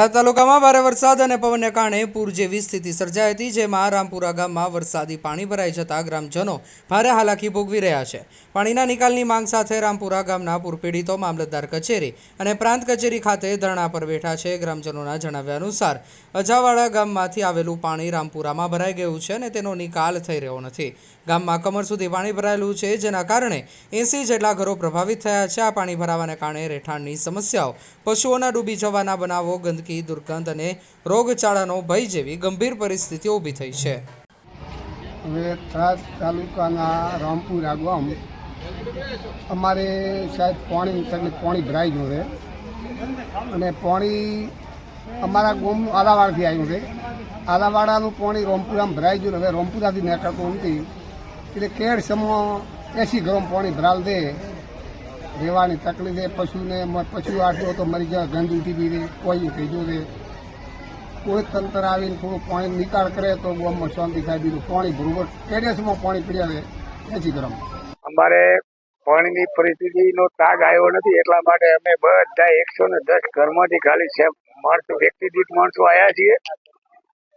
થરાદ તાલુકામાં ભારે વરસાદ અને પવનને કારણે પૂર જેવી સ્થિતિ સર્જાઈ હતી, જેમાં રામપુરા ગામમાં વરસાદી પાણી ભરાઈ જતા ગ્રામજનો ભારે હાલાકી ભોગવી રહ્યા છે. પાણીના નિકાલની માંગ સાથે રામપુરા ગામના પૂરપીડિતો, મામલતદાર કચેરી અને પ્રાંત કચેરી ખાતે ધરણા પર બેઠા છે. ગ્રામજનોના જણાવ્યા અનુસાર અજાવાડા ગામમાંથી આવેલું પાણી રામપુરામાં ભરાઈ ગયું છે અને તેનો નિકાલ થઈ રહ્યો નથી. ગામમાં કમર સુધી પાણી ભરાયેલું છે, જેના કારણે એંસી જેટલા ઘરો પ્રભાવિત થયા છે. આ પાણી ભરાવાને કારણે રહેઠાણની સમસ્યાઓ, પશુઓના ડૂબી જવાના બનાવો, ગંદકી દુર્ગંધ અને રોગચાળાનો ભય જેવી ગંભીર પરિસ્થિતિઓ ઊભી થઈ છે. હવે થરાદ તાલુકાના રામપુરા ગામ અમારે સાહેબ પાણી એટલે પાણી ભરાઈ ગયું છે. અને પાણી અમારા ગામ આલાવાડથી આવ્યું છે. આલાવાડાનું પાણી રોમપુરામાં ભરાઈ ગયું હવે રોમપુરાથી નીકળતું નથી. એટલે કેળ સમો એસી ગરમ પાણી ભરાલ દે રહેવાની તકલીફ છે, પશુને પશુ આટલો તો મરી જાય ગંદ ઉઠી બી રહે, કોઈ થઈ ગયું છે કોઈ તંત્ર આવીને થોડું પાણી નિકાળ કરે તો ગામમાં શાંતિ થાય, બીજું પાણી ભરવું કેડેસમાં પાણી પીડ્યા રહે, એસી ગરમ. અમારે પાણીની પરિસ્થિતિનો તાગ આવ્યો નથી, એટલા માટે અમે બધા એકસો ને દસ ઘરમાંથી ખાલી છે માણસો વ્યક્તિ દીઠ માણસો આવ્યા છીએ.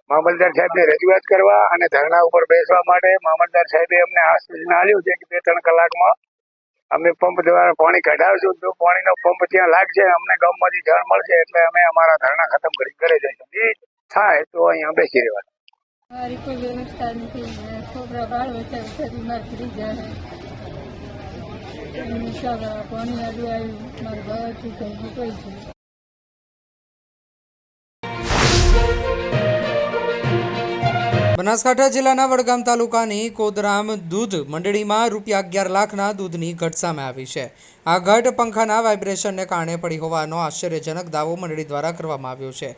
મામલદાર સાહેબને રજૂઆત કરવા અને ધરણા ઉપર બેસવા માટે મામલદાર સાહેબે અમને આશ્વાસન આપ્યું છે કે બે ત્રણ કલાકમાં અમે પંપ દ્વારા પાણી કઢાવશું જો પાણીનો પંપ ત્યાં લાગશે, અમને ગામમાંથી જળ મળશે એટલે અમે અમારા ધરણા ખતમ કરી, ઘરે જઈશું. એ થાય તો અહીંયા બેસી રહેવાનું. મારી વ્યવસ્થા નથી છોકરા બાળ વચ્ચે બીમાર થઈ જાય. પાણી આવ્યું, મારું ભાવ થઈ ગયું કોઈ છે બનાસકાંઠા જિલ્લાના વડગામ તાલુકાની કોદરામ દૂધ મંડળીમાં રૂપિયા અગિયાર લાખના દૂધની ઘટ સામે આવી છે. આ ઘટ પંખાના વાઇબ્રેશનને કારણે પડી હોવાનો આશ્ચર્યજનક દાવો મંડળી દ્વારા કરવામાં આવ્યો છે.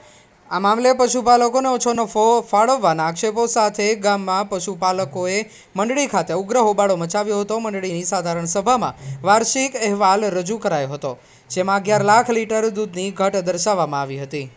આ મામલે પશુપાલકોને ઓછો નફો ફાળવવાના આક્ષેપો સાથે ગામમાં પશુપાલકોએ મંડળી ખાતે ઉગ્ર હોબાળો મચાવ્યો હતો. મંડળીની સાધારણ સભામાં વાર્ષિક અહેવાલ રજૂ કરાયો હતો, જેમાં અગિયાર લાખ લીટર દૂધની ઘટ દર્શાવવામાં આવી હતી.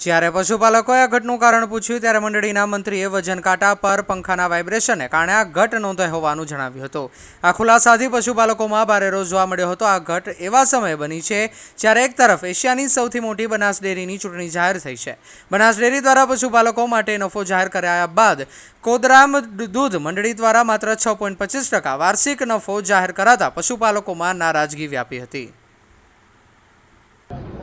જ્યારે પશુપાલકોએ આ ઘટનું કારણ પૂછ્યું ત્યારે મંડળીના મંત્રીએ વજન કાંટા પર પંખાના વાઇબ્રેશનને કારણે આ ઘટ નોંધાઈ હોવાનું જણાવ્યું હતું. આ ખુલાસાથી પશુપાલકોમાં ભારે રોષ જોવા મળ્યો હતો. આ ઘટ એવા સમયે બની છે જ્યારે એક તરફ એશિયાની સૌથી મોટી બનાસ ડેરીની ચૂંટણી જાહેર થઈ છે. બનાસ ડેરી દ્વારા પશુપાલકો માટે નફો જાહેર કરાયા બાદ કોદરામ દૂધ મંડળી દ્વારા માત્ર છ પોઈન્ટ પચીસ ટકા વાર્ષિક નફો જાહેર કરાતા પશુપાલકોમાં નારાજગી વ્યાપી હતી.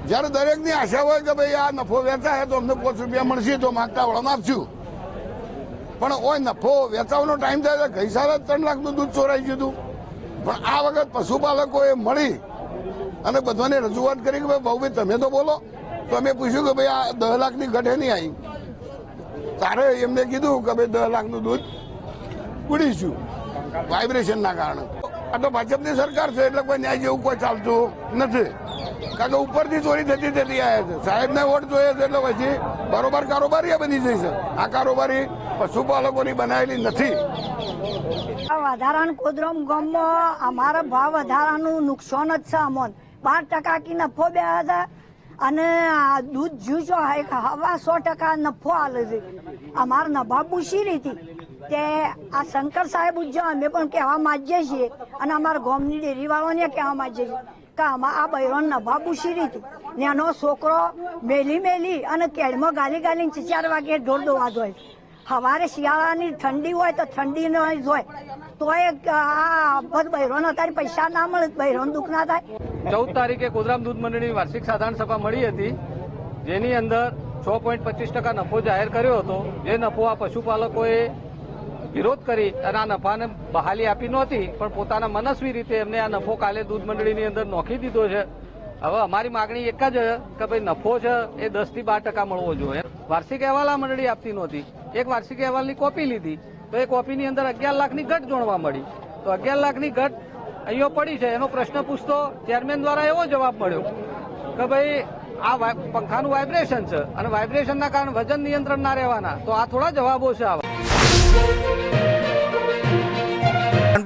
જ્યારે દરેકની આશા હોય કે ભાઈ આ નફો વેચાય તો અમને પાંચ રૂપિયા મળશે તો માગતા વળામાં આપશું. પણ ઓય નફો વેચાવાનો ટાઈમ થાય ગઈ સાલે ત્રણ લાખનું દૂધ ચોરાઈ ગયું હતું. પણ આ વખત પશુપાલકોએ મળી અને બધાને રજૂઆત કરી કે ભાઈ ભાઈ, તમે તો બોલો. તો અમે પૂછ્યું કે ભાઈ આ દસ લાખની ઘટે નહીં આવી. તારે એમને કીધું કે ભાઈ દસ લાખનું દૂધ ઉડીશું. વાઇબ્રેશનના કારણે. આ તો ભાજપની સરકાર છે, એટલે કોઈ ન્યાય જેવું કોઈ ચાલતું નથી. કારણ કે ઉપરથી ચોરી થતી થતી આવે છે. સાહેબને વોટ જોઈએ છે એટલે પછી બરોબર કારોબારી બની જઈ છે આ કારોબારી પશુપાલકોની બનાવેલી નથી. આ વધારાનું કોદરમ ગામમાં અમારા ભાવ વધારાનું નુકસાન જ છે અમોન. બાર ટકા કી નફો બે હતા અને આ દૂધ જ્યુસો હવા સો ટકા નફો આલે છે. અમારા નભા પૂછી હતી તે આ શંકર સાહેબ ઉજ્જો અમે પણ કહેવા માંગીએ છીએ અને અમારા ગામની ડેરીવાળાને કહેવા માંગીએ છીએ કે આમાં આ બૈરોન નભા પૂછી હતી નાનો છોકરો મેલી મેલી અને કેળમાં ગાલી ગાલીને ચાર વાગે ઢોર દોવા જોઈએ સવારે શિયાળાની ઠંડી હોય તો ઠંડી ન હોય, તોય આ બધ બૈરોને અત્યારે પૈસા ના મળે, બૈરોને દુઃખ ના થાય. ચૌદ તારીખે ગોધરામ દૂધ મંડળની વાર્ષિક સાધારણ સભા મળી હતી, જેની અંદર છ પોઈન્ટ પચીસ ટકા નફો જાહેર કર્યો હતો. જે નફો આ પશુપાલકોએ વિરોધ કરી અને આ નફાને બહાલી આપી નહોતી, પણ પોતાના મનસ્વી રીતે એમને આ નફો કાલે દૂધ મંડળીની અંદર નોખી દીધો છે. હવે અમારી માગણી એક જ કે ભાઈ નફો છે એ દસથી બાર ટકા મળવો જોઈએ. વાર્ષિક અહેવાલ આ મંડળી આપતી નહોતી. એક વાર્ષિક અહેવાલની કોપી લીધી. તો એ કોપીની અંદર અગિયાર લાખની ઘટ જોણવા મળી. તો અગિયાર લાખની ઘટ અહીંયા પડી છે. એનો પ્રશ્ન પૂછતો ચેરમેન દ્વારા એવો જવાબ મળ્યો કે ભાઈ આ પંખાનું વાઇબ્રેશન છે અને વાઇબ્રેશનના કારણે વજન નિયંત્રણ ના રહેવાના. તો આ થોડા જવાબો છે આવા.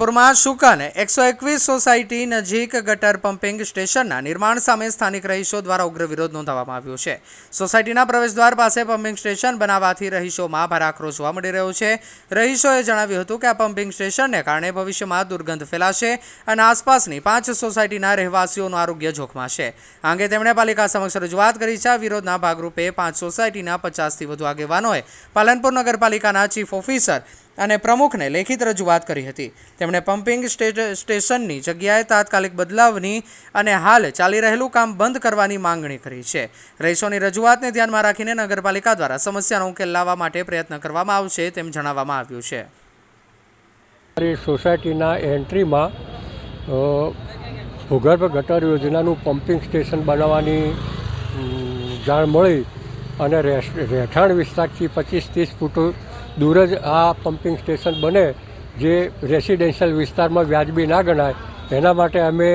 પાલનપુરમાં શુકન એકસો એકવીસ સોસાયટી નજીક ગટર પમ્પિંગ સ્ટેશનના નિર્માણ સામે સ્થાનિક રહીશો દ્વારા ઉગ્ર વિરોધ નોંધાવવામાં આવ્યો છે. સોસાયટીના પ્રવેશદ્વાર પાસે પમ્પિંગ સ્ટેશન બનાવવાથી રહીશોમાં ભારે આક્રોશ જોવા મળી રહ્યો છે. રહીશોએ જણાવ્યું હતું કે આ પમ્પિંગ સ્ટેશનને કારણે ભવિષ્યમાં દુર્ગંધ ફેલાશે અને આસપાસની પાંચ સોસાયટીના રહેવાસીઓનું આરોગ્ય જોખમાશે. આ અંગે તેમણે પાલિકા સમક્ષ રજૂઆત કરી છે. આ વિરોધના ભાગરૂપે પાંચ સોસાયટીના પચાસથી વધુ આગેવાનોએ પાલનપુર નગરપાલિકાના ચીફ ઓફિસર અને પ્રમુખને લેખિત રજૂઆત કરી હતી. તેમણે પમ્પિંગ સ્ટે- સ્ટેશનની જગ્યાએ તાત્કાલિક બદલાવની અને હાલ ચાલી રહેલું કામ બંધ કરવાની માંગણી કરી છે. રહીશોની રજૂઆતને ધ્યાનમાં રાખીને નગરપાલિકા દ્વારા સમસ્યાનો ઉકેલ લાવવા માટે પ્રયત્ન કરવામાં આવશે તેમ જણાવવામાં આવ્યું છે. સોસાયટીના એન્ટ્રીમાં ભૂગર્ભ ગટર યોજનાનું પમ્પિંગ સ્ટેશન બનાવવાની જાણ મળી અને રહેઠાણ વિસ્તારથી પચીસ ત્રીસ ફૂટ દૂર જ આ પમ્પિંગ સ્ટેશન બને જે રેસિડેન્શિયલ વિસ્તારમાં વ્યાજબી ના ગણાય. એના માટે અમે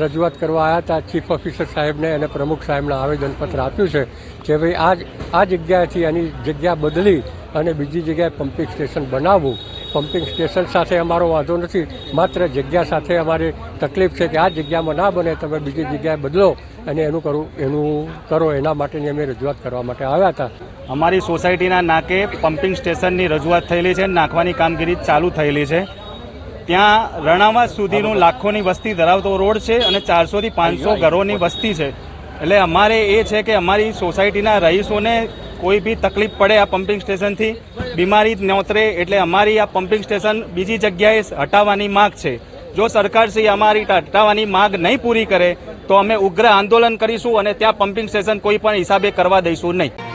રજૂઆત કરવા આવ્યા હતા. ચીફ ઓફિસર સાહેબને અને પ્રમુખ સાહેબને આવેદનપત્ર આપ્યું છે કે ભાઈ આ આ જગ્યાએથી એની જગ્યા બદલી અને બીજી જગ્યાએ પમ્પિંગ સ્ટેશન બનાવવું. પમ્પિંગ સ્ટેશન સાથે અમારો વાંધો નથી. માત્ર જગ્યા સાથે અમારી તકલીફ છે કે આ જગ્યામાં ના બને, તમે બીજી જગ્યાએ બદલો અને એનું કરું, એનું કરો. એના માટેની અમે રજૂઆત કરવા માટે આવ્યા હતા. અમારી સોસાયટીના નાકે પમ્પિંગ સ્ટેશનની રજૂઆત થયેલી છે નાખવાની કામગીરી ચાલુ થયેલી છે. ત્યાં રણાવાસ સુધીનું લાખોની વસ્તી ધરાવતો રોડ છે અને ચારસોથી પાંચસો ઘરોની વસ્તી છે. એટલે અમારે એ છે કે અમારી સોસાયટીના રહીશોને કોઈ બી તકલીફ પડે આ પમ્પિંગ સ્ટેશનથી બીમારી નોતરે એટલે અમારી આ પમ્પિંગ સ્ટેશન બીજી જગ્યાએ હટાવવાની માગ છે. જો સરકારશ્રી અમારી હટાવવાની માગ નહીં પૂરી કરે તો અમે ઉગ્ર આંદોલન કરીશું અને ત્યાં પમ્પિંગ સ્ટેશન કોઈ પણ હિસાબે કરવા દઈશું નહીં.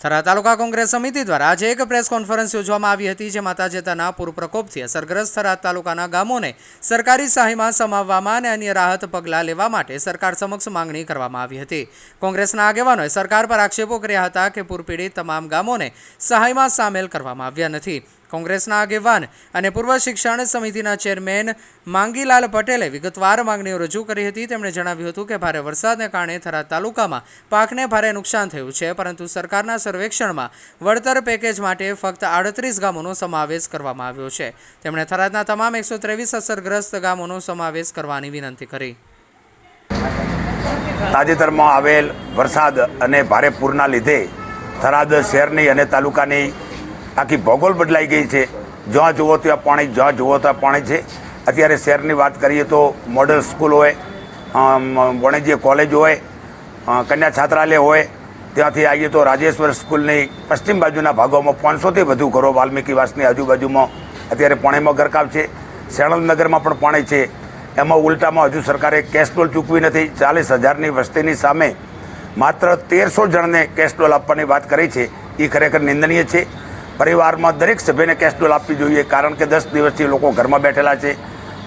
થરા તાલુકા કોંગ્રેસ સમિતિ દ્વારા આજે એક પ્રેસ કોન્ફરન્સ યોજવામાં આવી હતી જેમાં તાજેતરના પૂર પ્રકોપથી અસરગ્રસ્ત થરાદ તાલુકાના ગામોને સરકારી સહાયમાં સમાવવામાં અને અન્ય રાહત પગલાં લેવા માટે સરકાર સમક્ષ માંગણી કરવામાં આવી હતી. કોંગ્રેસના આગેવાનોએ સરકાર પર આક્ષેપો કર્યા હતા કે પૂરપીડિત તમામ ગામોને સહાયમાં સામેલ કરવામાં આવ્યા નથી. કોંગ્રેસના આગેવાન અને પૂર્વ શિક્ષણ સમિતિના ચેરમેન માંગીલાલ પટેલે વિગતવાર માંગણીઓ રજૂ કરી હતી. તેમણે જણાવ્યું હતું કે, ભારે વરસાદને કારણે થરાદ તાલુકામાં પાકને ભારે નુકસાન થયું છે, પરંતુ સરકારના સર્વેક્ષણમાં વળતર પેકેજ માટે ફક્ત આડત્રીસ ગામોનો સમાવેશ કરવામાં આવ્યો છે. તેમણે થરાદના તમામ એકસો ત્રેવીસ અસરગ્રસ્ત ગામોનો સમાવેશ કરવાની વિનંતી કરી. તાજેતરમાં આવેલ વરસાદ અને ભારે પૂરના લીધે થરાદ શહેરની અને તાલુકાની આખી ભૌગોલ બદલાઈ ગઈ છે. જ્યાં જુઓ ત્યાં પાણી, જ્યાં જુઓ ત્યાં પાણી છે. અત્યારે શહેરની વાત કરીએ તો મોડલ સ્કૂલ હોય વાણિજ્ય કોલેજ હોય કન્યા છાત્રાલય હોય, ત્યાંથી આવીએ તો રાજેશ્વર સ્કૂલની પશ્ચિમ બાજુના ભાગોમાં પાંચસોથી વધુ ઘરો વાલ્મીકી વાસની આજુબાજુમાં અત્યારે પાણીમાં ગરકાવ છે. શેણલનગરમાં પણ પાણી છે. એમાં ઉલટામાં હજુ સરકારે કેસ્ટોલ ચૂકવી નથી. ચાલીસ હજારની વસ્તીની સામે માત્ર તેરસો જણને કેસ્ટોલ આપવાની વાત કરી છે. એ ખરેખર નિંદનીય છે. પરિવારમાં દરેક સભ્યને કેશડોલ આપવી જોઈએ, કારણ કે દસ દિવસથી લોકો ઘરમાં બેઠેલા છે.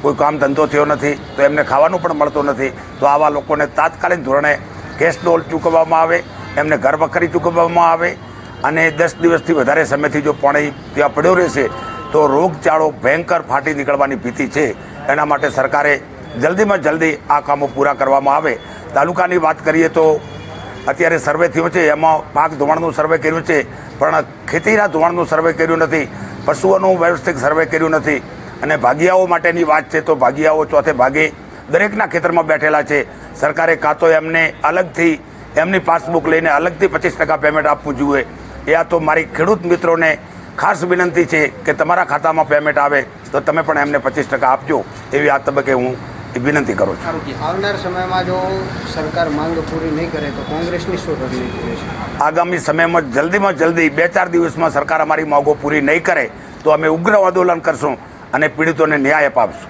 કોઈ કામ ધંધો થયો નથી, તો એમને ખાવાનું પણ મળતું નથી. તો આવા લોકોને તાત્કાલિક ધોરણે કેશડોલ ચૂકવવામાં આવે, એમને ઘર વખરી ચૂકવવામાં આવે અને દસ દિવસથી વધારે સમયથી જો પાણી ત્યાં પડ્યો રહેશે, તો રોગચાળો ભયંકર ફાટી નીકળવાની ભીતિ છે. એના માટે સરકારે જલ્દીમાં જલ્દી આ કામો પૂરા કરવામાં આવે. તાલુકાની વાત કરીએ તો અત્યારે સર્વે થયો છે, એમાં પાક ધોવાણનું સર્વે કર્યું છે, પણ ખેતીના ધોવાણનું સર્વે કર્યું નથી, પશુઓનું વ્યવસ્થિત સર્વે કર્યું નથી, અને ભાગિયાઓ માટેની વાત છે, તો ભાગિયાઓ ચોથે ભાગે દરેકના ખેતરમાં બેઠેલા છે. સરકારે કાં તો એમને અલગથી એમની પાસબુક લઈને અલગથી પચીસ ટકા પેમેન્ટ આપવું જોઈએ. એ આ તો મારી ખેડૂત મિત્રોને ખાસ વિનંતી છે કે તમારા ખાતામાં પેમેન્ટ આવે, તો તમે પણ એમને પચીસ ટકા આપજો, એવી આ તબક્કે હું વિનંતી કરું છું. આવનાર સમયમાં જો સરકાર માંગ પૂરી નહીં કરે તો કોંગ્રેસની શું રણનીતિ આગામી સમયમાં જલ્દીમાં જલ્દી બે ચાર દિવસમાં સરકાર અમારી માંગો પૂરી નહીં કરે તો અમે ઉગ્ર આંદોલન કરશું અને પીડિતોને ન્યાય અપાવશું.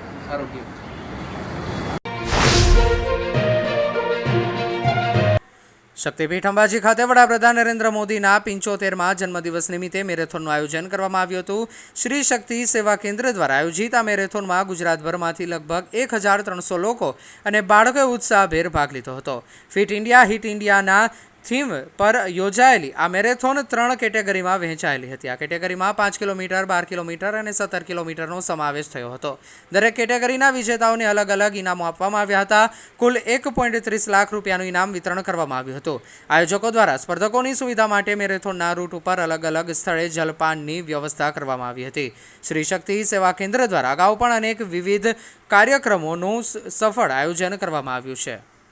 શક્તિપીઠ અંબાજી ખાતે વડાપ્રધાન નરેન્દ્ર મોદીના પિંચોતેરમાં જન્મદિવસ નિમિત્તે મેરેથોનનું આયોજન કરવામાં આવ્યું હતું. શ્રી શક્તિ સેવા કેન્દ્ર દ્વારા આયોજિત આ મેરેથોનમાં ગુજરાતભરમાંથી લગભગ એક હજાર ત્રણસો લોકો અને બાળકોએ ઉત્સાહભેર ભાગ લીધો હતો. ફિટ ઇન્ડિયા, હિટ ઇન્ડિયાના થીમ પર યોજાયેલી આ મેરેથોન ત્રણ કેટેગરીમાં વહેંચાયેલી હતી. આ કેટેગરીમાં પાંચ કિલોમીટર, બાર કિલોમીટર અને સત્તર કિલોમીટરનો સમાવેશ થયો હતો. દરેક કેટેગરીના વિજેતાઓને અલગ અલગ ઇનામો આપવામાં આવ્યા હતા. કુલ એક પોઈન્ટ ત્રીસ લાખ રૂપિયાનું ઇનામ વિતરણ કરવામાં આવ્યું હતું. આયોજકો દ્વારા સ્પર્ધકોની સુવિધા માટે મેરેથોનના રૂટ ઉપર અલગ અલગ સ્થળે જલપાનની વ્યવસ્થા કરવામાં આવી હતી. શ્રી શક્તિ સેવા કેન્દ્ર દ્વારા અગાઉ પણ અનેક વિવિધ કાર્યક્રમોનું સફળ આયોજન કરવામાં આવ્યું છે.